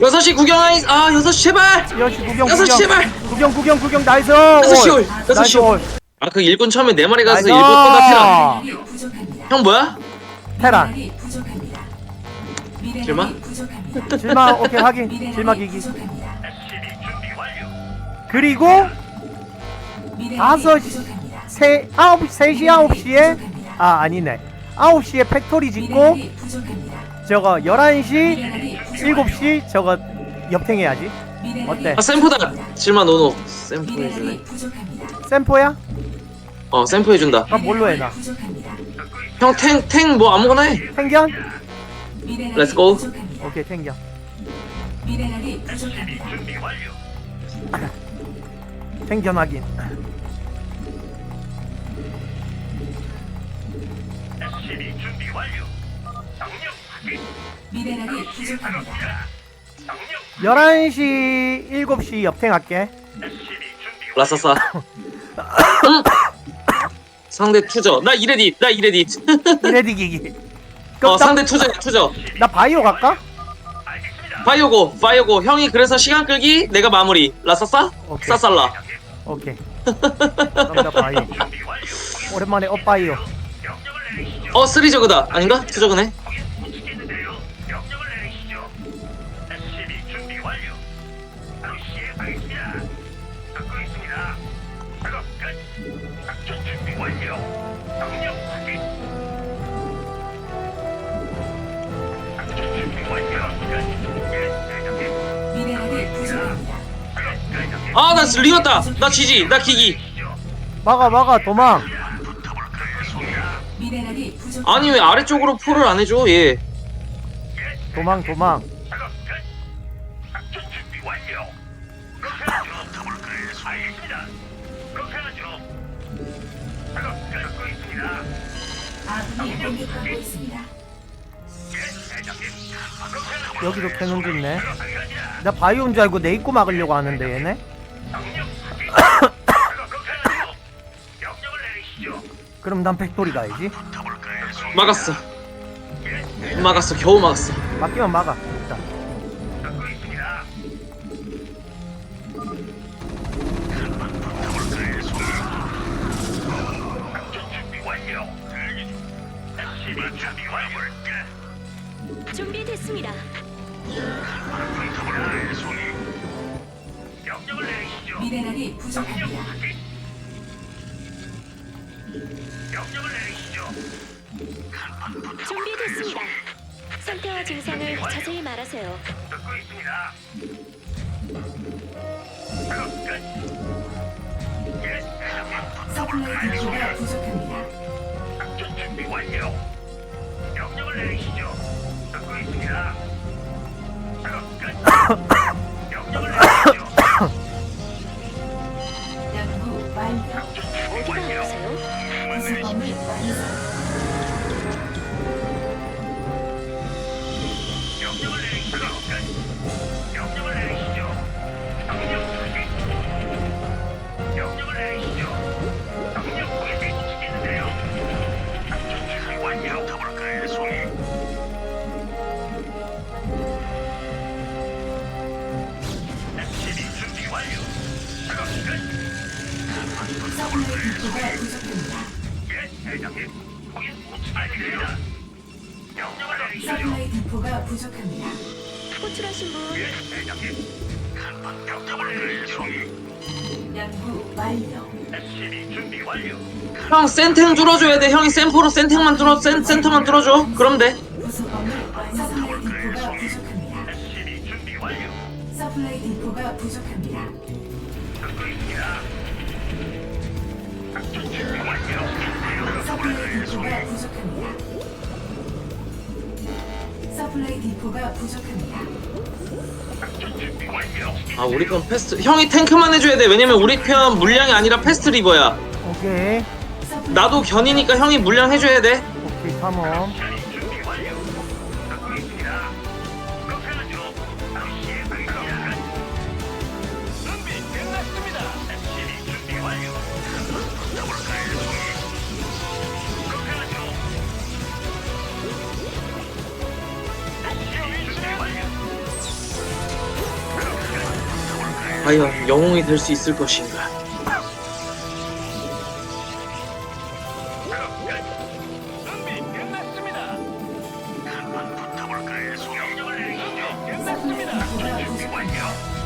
6시 구경하이 아 6시 제발! 6시 구경 여섯 시 구경. 제발! 구경 구경 구경. 나이스 여섯 시 올. 올, 여섯 나이스 시 올. 올. 아 그 일꾼 처음에 네 마리 가서 나이스. 일본 거다 테라. 형 뭐야? 테란. 질마? 질마 오케이 확인. 질마 기기. 그리고 다섯 시세 아홉 세시 아홉 시에? 아 아니네. 아홉 시에 팩토리 짓고 저거 열한 시 일곱 시 저거 옆탱해야지. 어때? 아 샘포다. 질마 노노. 샘포 해주네. 샘포야? 어 샘포 해준다. 그럼 뭘로 해놔 형탱 탱 뭐 아무거나 해. 탱견? 렛츠고 오케이 탱견. 탱견 확인 열한 시 일곱 시 옆탱할게. 라싸싸 응? 상대 투저. 나 이레디 나 이레디. 이레디 기기. 어 상대 투저 투저. 나 바이오 갈까? 파이오고 파이오고. 형이 그래서 시간 끌기? 내가 마무리. 라싸싸 오케이. 싸살라. 오케이. 그럼 나 바이오. 오랜만에 어 바이오. 어 쓰리 저그다. 아닌가? 투 저그네 아 나 리었다 나 지지 나 기기. 막아 막아 도망. 아니 왜 아래쪽으로 폴을 안 해줘 얘? 도망 도망 여기도 캐논 있네. 나 바이오인 줄 알고 내 입고 막으려고 하는데 얘네? 그럼 난 팩토리 가야지. 막았어. 막았어. 겨우 막았어. 막기만 막아. 일단 준비됐습니다. 미네랄이 부족합니다. 준비됐습니다. 상태와 증상을 자세히 말하세요. 서플라이 디포가 부족합니다. 訓練以上。 부족합니다. 호출하신 분 연구 완료. 형 센탱 뚫어줘야 돼 형이 센포로 센탱만 뚫어 센, 센터만 뚫어줘 그럼 돼 구성범위 완성. 서플라이 디포가 부족합니다. 서플라이 디포가 부족합니다. 서플라이 디포가 부족합니다. 서플라이 디포가 부족합니다. 아 우리 편 패스트 형이 탱크만 해줘야 돼. 왜냐면 우리 편 물량이 아니라 패스트 리버야. 오케이 나도 견이니까 형이 물량 해줘야 돼. 오케이 탐험 과연 영웅이 될 수 있을 것인가? 한번 붙어볼까요? 명령을 내리시죠. 끝났습니다. 부족합니다. 완료.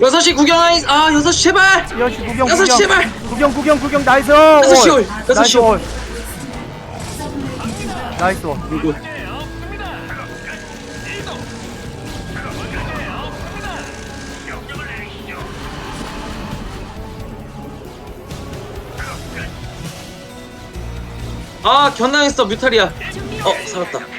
6시 구경하이 아 6시 제발! 6시 구경 여섯 시 구경. 제발! 구경 구경 구경. 나이스 6시 올 나이스 6시 올올 나이스 올 내리시죠. 아 견당했어 뮤탈이야. 어 살았다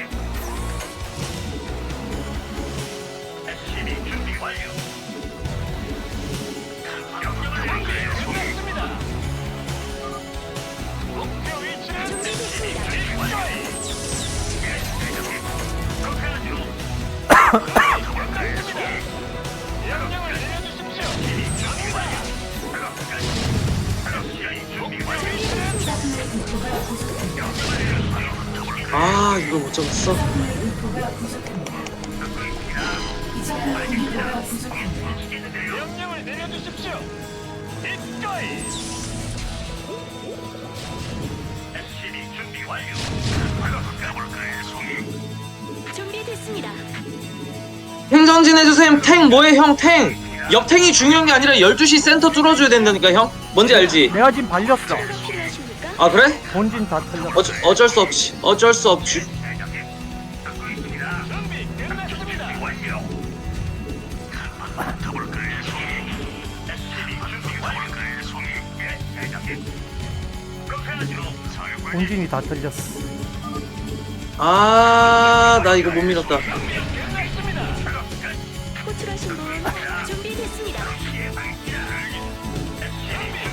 명령을 내려주십시오. 준비 완료. 가볼까요, 송이? 준비됐습니다. 행정진 해주셈 탱 뭐해 형탱 옆탱이 중요한 게 아니라 12시 센터 뚫어줘야 된다니까 형 뭔지 알지? 내가 지금 발렸어 아 그래? 본진 다 털렸어 어쩌, 어쩔 수 없지 어쩔 수 없지. 본진이 다 털렸어 아 나 이거 못 끝났습니다. 호출하신 분 준비됐습니다.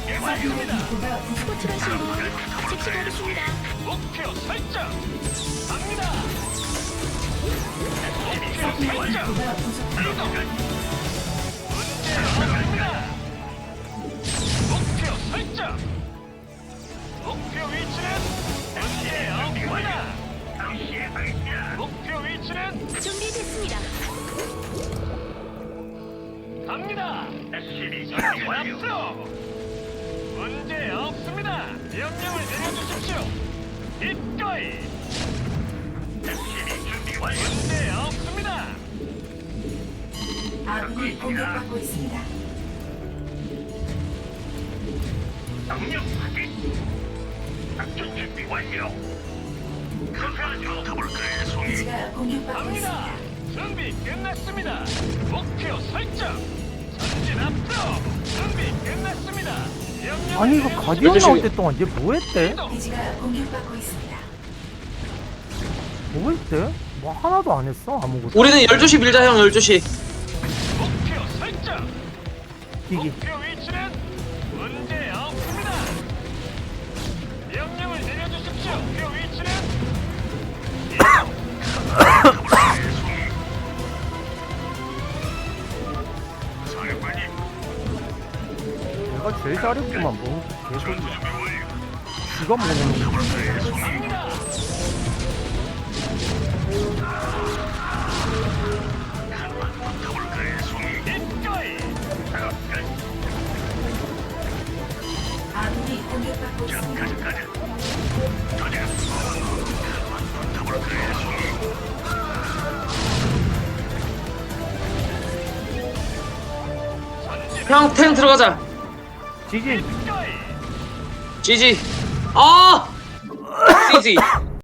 호출하신 분 즉시 가겠습니다. 목표 설정. 갑니다. 문제 없습니다. 목표 설정. 목표 위치는 문제 없습니다. 목표 위치는 준비됐습니다. 갑니다. SCB 준비 완료. 문제 없습니다. 명령을 내려주십시오. 기꺼이. SCB 준비 완료. 문제 없습니다. 아군이 공격받고 있습니다. 명령 확인. 작전 준비 완료. 더블클의 송이. 기지가 공격받고 갑니다. 있습니다. 준비 끝났습니다. 목표 설정. 전진 앞으로. 준비 끝났습니다. 아니 이거. 가디언 나올 시. 때 동안 얘 뭐했대? 이동. 기지가 공격받고 있습니다. 뭐했대? 뭐 하나도 안 했어 아무것도 우리는 12시 밀자 형 12시 목표 설정. 기기 목표 내가 제일 잘했구만 뭐 계속 지가 먹는 거. 아군이 공격받고 들어가자 기꺼이. GG 아! CG